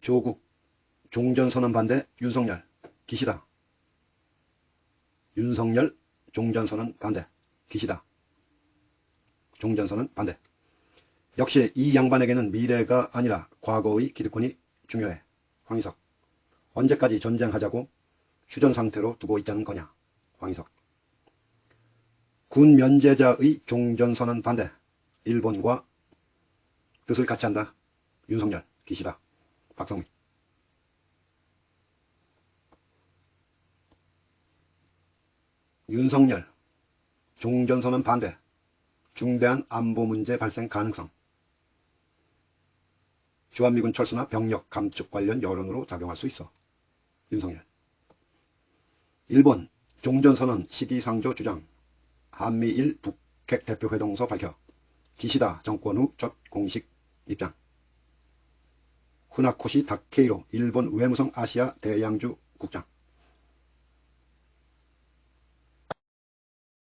조국, 종전선언 반대 윤석열, 기시다. 윤석열, 종전선언 반대, 기시다. 종전선언 반대. 역시 이 양반에게는 미래가 아니라 과거의 기득권이 중요해. 황희석. 언제까지 전쟁하자고 휴전 상태로 두고 있자는 거냐. 황희석. 군 면제자의 종전선언 반대. 일본과 뜻을 같이 한다. 윤석열, 기시다. 박성민. 윤석열, 종전선언 반대. 중대한 안보 문제 발생 가능성. 주한미군 철수나 병력 감축 관련 여론으로 작용할 수 있어. 윤석열. 일본 종전선언 시기상조 주장. 한미일 북핵 대표회동서 밝혀. 기시다 정권 후 첫 공식 입장. 후나코시 다케이로 일본 외무성 아시아 대양주 국장.